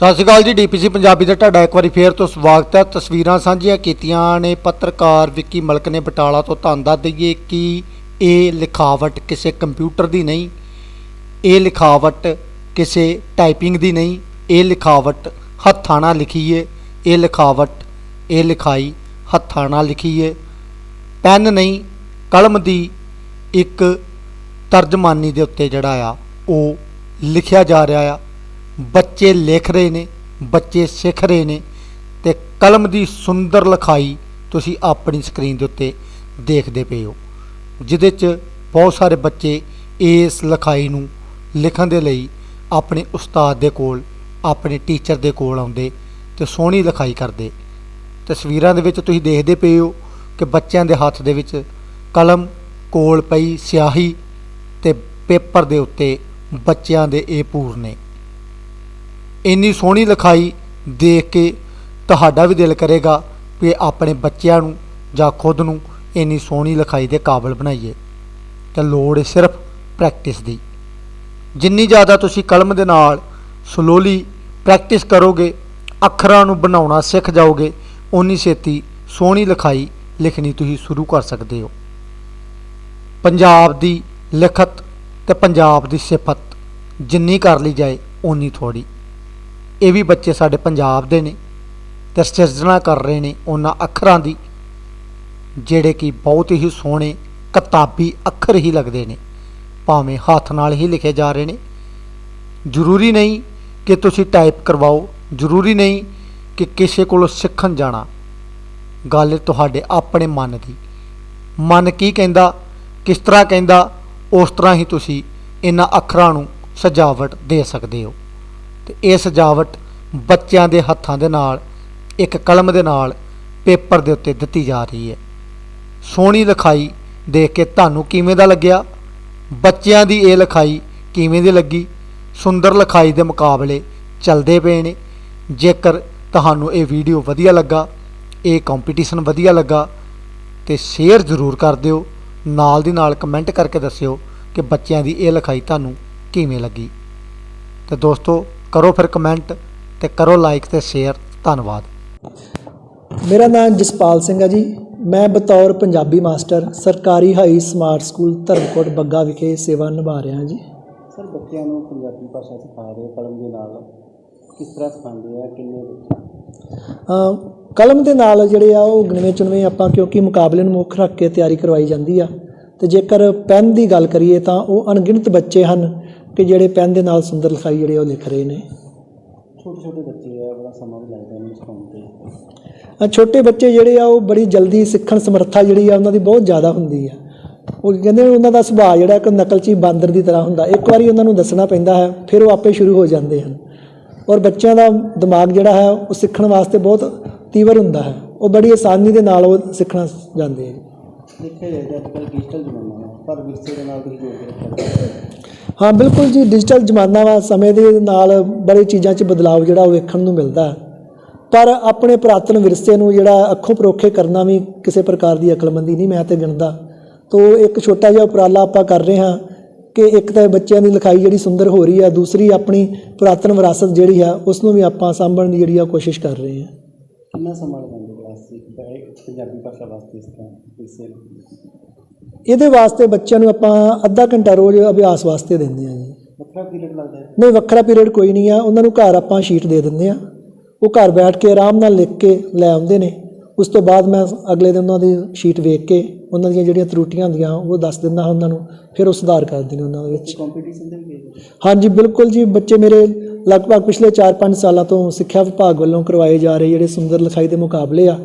ਸਤਿ ਸ਼੍ਰੀ ਅਕਾਲ ਜੀ, ਡੀਪੀਸੀ ਪੰਜਾਬੀ ਦਾ ਤੁਹਾਡਾ ਇੱਕ ਵਾਰੀ ਫੇਰ ਤੋਂ ਸਵਾਗਤ ਹੈ। ਤਸਵੀਰਾਂ ਸਾਂਝੀਆਂ ਕੀਤੀਆਂ ਨੇ ਪੱਤਰਕਾਰ ਵਿੱਕੀ ਮਲਕ ਨੇ ਬਟਾਲਾ ਤੋਂ ਤੁਹਾਨੂੰ ਦੱਸ ਦਈਏ ਕਿ ਇਹ ਲਿਖਾਵਟ ਕਿਸੇ ਕੰਪਿਊਟਰ ਦੀ ਨਹੀਂ, ਇਹ ਲਿਖਾਵਟ ਕਿਸੇ ਟਾਈਪਿੰਗ ਦੀ ਨਹੀਂ, ਇਹ ਲਿਖਾਵਟ ਹੱਥਾਂ ਨਾਲ ਲਿਖੀ ਏ ਇਹ ਲਿਖਾਵਟ, ਇਹ ਲਿਖਾਈ ਹੱਥਾਂ ਨਾਲ ਲਿਖੀ ਏ ਪੈਨ ਨਹੀਂ, ਕਲਮ ਦੀ ਇੱਕ ਤਰਜਮਾਨੀ ਦੇ ਉੱਤੇ ਜਿਹੜਾ ਆ, ਉਹ ਲਿਖਿਆ ਜਾ ਰਿਹਾ ਆ। ਬੱਚੇ ਲਿਖ ਰਹੇ ਨੇ, ਬੱਚੇ ਸਿੱਖ ਰਹੇ ਨੇ ਤੇ ਕਲਮ ਦੀ ਸੁੰਦਰ ਲਿਖਾਈ ਤੁਸੀਂ ਆਪਣੀ ਸਕਰੀਨ ਦੇ ਉੱਤੇ ਦੇਖਦੇ ਪਏ ਹੋ, ਜਿਹਦੇ 'ਚ ਬਹੁਤ ਸਾਰੇ ਬੱਚੇ ਇਸ ਲਿਖਾਈ ਨੂੰ ਲਿਖਣ ਦੇ ਲਈ ਆਪਣੇ ਉਸਤਾਦ ਦੇ ਕੋਲ, ਆਪਣੇ ਟੀਚਰ ਦੇ ਕੋਲ ਆਉਂਦੇ ਤੇ ਸੋਹਣੀ ਲਿਖਾਈ ਕਰਦੇ। ਤਸਵੀਰਾਂ ਦੇ ਵਿੱਚ ਤੁਸੀਂ ਦੇਖਦੇ ਪਏ ਹੋ ਕਿ ਬੱਚਿਆਂ ਦੇ ਹੱਥ ਦੇ ਵਿੱਚ ਕਲਮ ਕੋਲ ਪਈ ਸਿਆਹੀ ਤੇ ਪੇਪਰ ਦੇ ਉੱਤੇ ਬੱਚਿਆਂ ਦੇ ਇਹ ਪੂਰ ਨੇ। ਇੰਨੀ ਸੋਹਣੀ ਲਿਖਾਈ ਦੇਖ ਕੇ ਤੁਹਾਡਾ ਵੀ ਦਿਲ ਕਰੇਗਾ ਕਿ ਆਪਣੇ ਬੱਚਿਆਂ ਨੂੰ ਜਾਂ ਖੁਦ ਨੂੰ ਇੰਨੀ ਸੋਹਣੀ ਲਿਖਾਈ ਦੇ ਕਾਬਲ ਬਣਾਈਏ। ਤਾਂ ਲੋੜ ਹੈ ਸਿਰਫ ਪ੍ਰੈਕਟਿਸ ਦੀ। ਜਿੰਨੀ ਜ਼ਿਆਦਾ ਤੁਸੀਂ ਕਲਮ ਦੇ ਨਾਲ ਸਲੋਲੀ ਪ੍ਰੈਕਟਿਸ ਕਰੋਗੇ, ਅੱਖਰਾਂ ਨੂੰ ਬਣਾਉਣਾ ਸਿੱਖ ਜਾਓਗੇ, ਓਨੀ ਛੇਤੀ ਸੋਹਣੀ ਲਿਖਾਈ ਲਿਖਣੀ ਤੁਸੀਂ ਸ਼ੁਰੂ ਕਰ ਸਕਦੇ ਹੋ। ਪੰਜਾਬ ਦੀ ਲਿਖਤ ਤੇ ਪੰਜਾਬ ਦੀ ਸਿਫਤ ਜਿੰਨੀ ਕਰ ਲਈ ਜਾਏ, ਓਨੀ ਥੋੜੀ ਇਹ ਵੀ ਬੱਚੇ ਸਾਡੇ ਪੰਜਾਬ ਦੇ ਨੇ ਤੇ ਸਿਰਜਣਾ ਕਰ ਰਹੇ ਨੇ ਉਹਨਾਂ ਅੱਖਰਾਂ ਦੀ, ਜਿਹੜੇ ਕਿ ਬਹੁਤ ਹੀ ਸੋਹਣੇ ਕਿਤਾਬੀ ਅੱਖਰ ਹੀ ਲੱਗਦੇ ਨੇ, ਭਾਵੇਂ ਹੱਥ ਨਾਲ ਹੀ ਲਿਖੇ ਜਾ ਰਹੇ ਨੇ। ਜ਼ਰੂਰੀ ਨਹੀਂ ਕਿ ਤੁਸੀਂ ਟਾਈਪ ਕਰਵਾਓ, ਜ਼ਰੂਰੀ ਨਹੀਂ ਕਿ ਕਿਸੇ ਕੋਲੋਂ ਸਿੱਖਣ ਜਾਣਾ। ਗੱਲ ਤੁਹਾਡੇ ਆਪਣੇ ਮਨ ਦੀ। ਮਨ ਕੀ ਕਹਿੰਦਾ, ਕਿਸ ਤਰ੍ਹਾਂ ਕਹਿੰਦਾ, ਉਸ ਤਰ੍ਹਾਂ ਹੀ ਤੁਸੀਂ ਇਹਨਾਂ ਅੱਖਰਾਂ ਨੂੰ ਸਜਾਵਟ ਦੇ ਸਕਦੇ ਹੋ। ਤੇ ਇਹ ਸਜਾਵਟ ਬੱਚਿਆਂ ਦੇ ਹੱਥਾਂ ਦੇ ਨਾਲ, ਇੱਕ ਕਲਮ ਦੇ ਨਾਲ ਪੇਪਰ ਦੇ ਉੱਤੇ ਦਿੱਤੀ ਜਾ ਰਹੀ ਹੈ। ਸੋਹਣੀ ਲਿਖਾਈ ਦੇਖ ਕੇ ਤੁਹਾਨੂੰ ਕਿਵੇਂ ਦਾ ਲੱਗਿਆ? ਬੱਚਿਆਂ ਦੀ ਇਹ ਲਿਖਾਈ ਕਿਵੇਂ ਦੀ ਲੱਗੀ? ਸੁੰਦਰ ਲਿਖਾਈ ਦੇ ਮੁਕਾਬਲੇ ਚੱਲਦੇ ਪਏ ਨੇ। ਜੇਕਰ ਤੁਹਾਨੂੰ ਇਹ ਵੀਡੀਓ ਵਧੀਆ ਲੱਗਾ, ਇਹ ਕੰਪੀਟੀਸ਼ਨ ਵਧੀਆ ਲੱਗਾ, ਤੇ ਸ਼ੇਅਰ ਜ਼ਰੂਰ ਕਰ ਦਿਓ। ਨਾਲ ਦੀ ਨਾਲ ਕਮੈਂਟ ਕਰਕੇ ਦੱਸਿਓ ਕਿ ਬੱਚਿਆਂ ਦੀ ਇਹ ਲਿਖਾਈ ਤੁਹਾਨੂੰ ਕਿਵੇਂ ਲੱਗੀ। ਤੇ ਦੋਸਤੋ ਕਰੋ ਫਿਰ ਕਮੈਂਟ ਤੇ ਕਰੋ ਲਾਈਕ ਤੇ ਸ਼ੇਅਰ ਧੰਨਵਾਦ। ਮੇਰਾ ਨਾਮ ਜਸਪਾਲ ਸਿੰਘ ਹੈ ਜੀ। ਮੈਂ ਬਤੌਰ ਪੰਜਾਬੀ ਮਾਸਟਰ ਸਰਕਾਰੀ high smart school Dharamkot Bagga ਵਿਖੇ ਸੇਵਾ ਨਿਭਾ ਰਿਹਾ ਜੀ। ਸਰ ਬੱਚਿਆਂ ਨੂੰ ਪੰਜਾਬੀ ਭਾਸ਼ਾ ਸਿਖਾ ਰਹੇ ਕਲਮ ਦੇ ਨਾਲ। ਕਿਸ ਤਰ੍ਹਾਂ ਸਿਖਾਉਂਦੇ ਆ ਕਿੰਨੇ ਬੱਚੇ? ਕਲਮ ਦੇ ਨਾਲ ਜਿਹੜੇ ਆ ਉਹ ਗਿਣਵੇਂ ਚੁਣਵੇਂ ਆਪਾਂ ਕਿਉਂਕਿ ਮੁਕਾਬਲੇ ਨੂੰ ਮੁੱਖ ਰੱਖ ਕੇ ਤਿਆਰੀ ਕਰਵਾਈ ਜਾਂਦੀ ਆ। ਤੇ ਜੇਕਰ ਪੈਨ ਦੀ ਗੱਲ ਕਰੀਏ ਤਾਂ ਉਹ ਅਣਗਿਣਤ ਬੱਚੇ ਹਨ। ਕਿ ਜਿਹੜੇ ਪੈਨ ਦੇ ਨਾਲ ਸੁੰਦਰ ਲਿਖਾਈ ਜਿਹੜੇ ਉਹ ਲਿਖ ਰਹੇ ਨੇ। ਛੋਟੇ ਛੋਟੇ ਬੱਚੇ ਆ ਬੜਾ ਸਮਾਂ ਵੀ ਲੱਗਦਾ ਇਹਨੂੰ ਸਿਖਾਉਣ ਤੇ। ਛੋਟੇ ਬੱਚੇ ਜਿਹੜੇ ਆ ਉਹ ਬੜੀ ਜਲਦੀ ਸਿੱਖਣ ਸਮਰੱਥਾ ਜਿਹੜੀ ਆ ਉਹਨਾਂ ਦੀ ਬਹੁਤ ਜ਼ਿਆਦਾ ਹੁੰਦੀ ਆ। ਉਹ ਕਹਿੰਦੇ ਨੇ ਉਹਨਾਂ ਦਾ ਸੁਭਾਅ ਜਿਹੜਾ ਇੱਕ ਨਕਲਚੀ ਬਾਂਦਰ ਦੀ ਤਰ੍ਹਾਂ ਹੁੰਦਾ। ਇੱਕ ਵਾਰੀ ਉਹਨਾਂ ਨੂੰ ਦੱਸਣਾ ਪੈਂਦਾ ਹੈ ਫਿਰ ਉਹ ਆਪੇ ਸ਼ੁਰੂ ਹੋ ਜਾਂਦੇ ਹਨ। ਔਰ ਬੱਚਿਆਂ ਦਾ ਦਿਮਾਗ ਜਿਹੜਾ ਹੈ ਉਹ ਸਿੱਖਣ ਵਾਸਤੇ ਬਹੁਤ ਤੀਵਰ ਹੁੰਦਾ ਹੈ। ਉਹ ਬੜੀ ਆਸਾਨੀ ਦੇ ਨਾਲ ਉਹ ਸਿੱਖਣਾ ਜਾਂਦੇ ਆ। ਦੇਖਿਆ ਜਾਏ ਤਾਂ ਅੱਜ ਕੱਲ੍ਹ ਡਿਜੀਟਲ ਜ਼ਮਾਨਾ ਹੈ ਪਰ ਵਿਰਸੇ ਦੇ ਨਾਲ ਤੁਸੀਂ ਜੋੜ ਕੇ ਰੱਖਿਆ। ਹਾਂ ਬਿਲਕੁਲ ਜੀ ਡਿਜੀਟਲ ਜ਼ਮਾਨਾ ਵਾ ਸਮੇਂ ਦੇ ਨਾਲ ਬੜੀ ਚੀਜ਼ਾਂ 'ਚ ਬਦਲਾਅ ਜਿਹੜਾ ਉਹ ਵੇਖਣ ਨੂੰ ਮਿਲਦਾ। ਪਰ ਆਪਣੇ ਪੁਰਾਤਨ ਵਿਰਸੇ ਨੂੰ ਜਿਹੜਾ ਅੱਖੋਂ ਪਰੋਖੇ ਕਰਨਾ ਵੀ ਕਿਸੇ ਪ੍ਰਕਾਰ ਦੀ ਅਕਲਮੰਦੀ ਨਹੀਂ ਮੈਂ ਤੇ ਗਿਣਦਾ। ਤੋ ਇੱਕ ਛੋਟਾ ਜਿਹਾ ਉਪਰਾਲਾ ਆਪਾਂ ਕਰ ਰਹੇ ਹਾਂ ਕਿ ਇੱਕ ਤਾਂ ਬੱਚਿਆਂ ਦੀ ਲਿਖਾਈ ਜਿਹੜੀ ਸੁੰਦਰ ਹੋ ਰਹੀ ਹੈ ਦੂਸਰੀ ਆਪਣੀ ਪੁਰਾਤਨ ਵਿਰਾਸਤ ਜਿਹੜੀ ਆ ਉਸ ਨੂੰ ਵੀ ਆਪਾਂ ਸਾਂਭਣ ਦੀ ਜਿਹੜੀ ਆ ਕੋਸ਼ਿਸ਼ ਕਰ ਰਹੇ ਹਾਂ। ਕਿੰਨਾ ਸਮਾਂ ਸਿੱਖ ਪੰਜਾਬੀ ਭਾਸ਼ਾ ਵਾਸਤੇ ਇਸ ਤਰ੍ਹਾਂ? ਇਹਦੇ ਵਾਸਤੇ ਬੱਚਿਆਂ ਨੂੰ ਆਪਾਂ ਅੱਧਾ ਘੰਟਾ ਰੋਜ਼ ਅਭਿਆਸ ਵਾਸਤੇ ਦਿੰਦੇ ਹਾਂ ਜੀ। ਵੱਖਰਾ ਪੀਰੀਅਡ ਲੱਗਦਾ ਹੈ। ਨਹੀਂ ਵੱਖਰਾ ਪੀਰੀਅਡ ਕੋਈ ਨਹੀਂ ਆ। ਉਹਨਾਂ ਨੂੰ ਘਰ ਆਪਾਂ ਸ਼ੀਟ ਦੇ ਦਿੰਦੇ ਆ ਉਹ ਘਰ ਬੈਠ ਕੇ ਆਰਾਮ ਨਾਲ ਲਿਖ ਕੇ ਲੈ ਆਉਂਦੇ ਨੇ। ਉਸ ਤੋਂ ਬਾਅਦ ਮੈਂ ਅਗਲੇ ਦਿਨ ਉਹਨਾਂ ਦੀ ਸ਼ੀਟ ਵੇਖ ਕੇ ਉਹਨਾਂ ਦੀਆਂ ਜਿਹੜੀਆਂ ਤਰੁੱਟੀਆਂ ਹੁੰਦੀਆਂ ਉਹ ਦੱਸ ਦਿੰਦਾ ਉਹਨਾਂ ਨੂੰ ਫਿਰ ਉਹ ਸੁਧਾਰ ਕਰਦੇ ਨੇ ਉਹਨਾਂ ਦੇ ਵਿੱਚ ਕੰਪੀਟੀਸ਼ਨ ਦੇ ਵੀ ਗਏ ਹੋ? ਹਾਂਜੀ ਬਿਲਕੁਲ ਜੀ ਬੱਚੇ ਮੇਰੇ ਲਗਭਗ ਪਿਛਲੇ 4-5 ਸਾਲਾਂ ਤੋਂ ਸਿੱਖਿਆ ਵਿਭਾਗ ਵੱਲੋਂ ਕਰਵਾਏ ਜਾ ਰਹੇ ਜਿਹੜੇ ਸੁੰਦਰ ਲਿਖਾਈ ਦੇ ਮੁਕਾਬਲੇ ਆ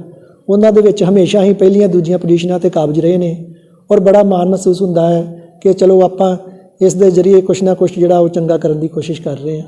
ਉਹਨਾਂ ਦੇ ਵਿੱਚ ਹਮੇਸ਼ਾ ਹੀ ਪਹਿਲੀਆਂ ਦੂਜੀਆਂ ਪੋਜੀਸ਼ਨਾਂ ਤੇ ਕਾਬਜ ਰਹੇ ਨੇ ਔਰ ਬੜਾ ਮਾਣ ਮਹਿਸੂਸ ਹੁੰਦਾ ਹੈ ਕਿ ਚਲੋ ਆਪਾਂ ਇਸ ਦੇ ਜ਼ਰੀਏ ਕੁਛ ਨਾ ਕੁਛ ਜਿਹੜਾ ਉਹ ਚੰਗਾ ਕਰਨ ਦੀ ਕੋਸ਼ਿਸ਼ ਕਰ ਰਹੇ ਹਾਂ